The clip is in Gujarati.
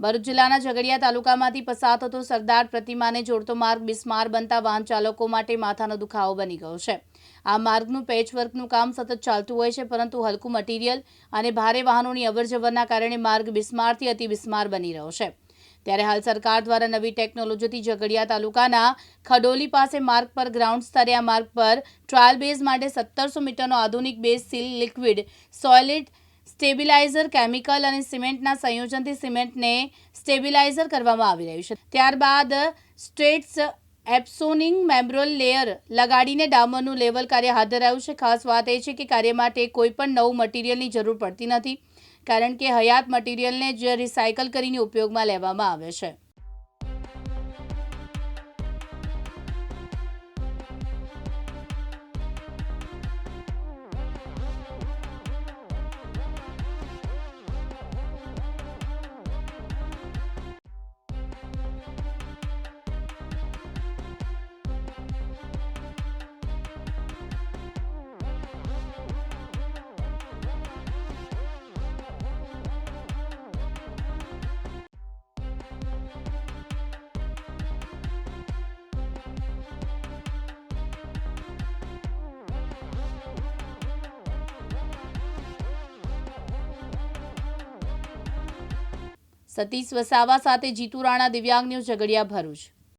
ભરૂચ જિલ્લાના ઝઘડિયા તાલુકામાંથી પસાર થતો સરદાર પ્રતિમાને જોડતો માર્ગ બિસ્માર બનતા વાહન ચાલકો માટે માથાનો દુખાવો બની ગયો છે. આ માર્ગનું પેચવર્કનું કામ સતત ચાલતું હોય છે, પરંતુ હલકું મટીરિયલ અને ભારે વાહનોની અવરજવરના કારણે માર્ગ બિસ્મારથી અતિ બિસ્માર બની રહ્યો છે. ત્યારે હાલ સરકાર દ્વારા નવી ટેકનોલોજીથી ઝઘડિયા તાલુકાના ખડોલી પાસે માર્ગ પર ગ્રાઉન્ડ સ્તરે આ માર્ગ પર ટ્રાયલ બેઝ માટે સત્તરસો મીટરનો આધુનિક base seal liquid solid stabiliser, chemical અને સિમેન્ટના સંયોજનથી સિમેન્ટને સ્ટેબિલાઇઝર કરવામાં આવી રહ્યું છે. ત્યારબાદ સ્ટ્રેટ્સ એપ્સોનિંગ મેમ્બ્રોલ લેયર લગાડીને ડામરનું લેવલ કાર્ય હાથ ધરાયું છે. ખાસ વાત એ છે કે કાર્ય માટે કોઈ પણ નવું મટીરિયલની જરૂર પડતી નથી, કારણ કે હયાત મટીરિયલને જ રિસાયકલ કરીને ઉપયોગમાં લેવામાં આવે છે. સતીશ વસાવા સાથે જીતુ રાણા દિવ્યાંગ ન્યૂઝ ઝઘડિયા ભરૂચ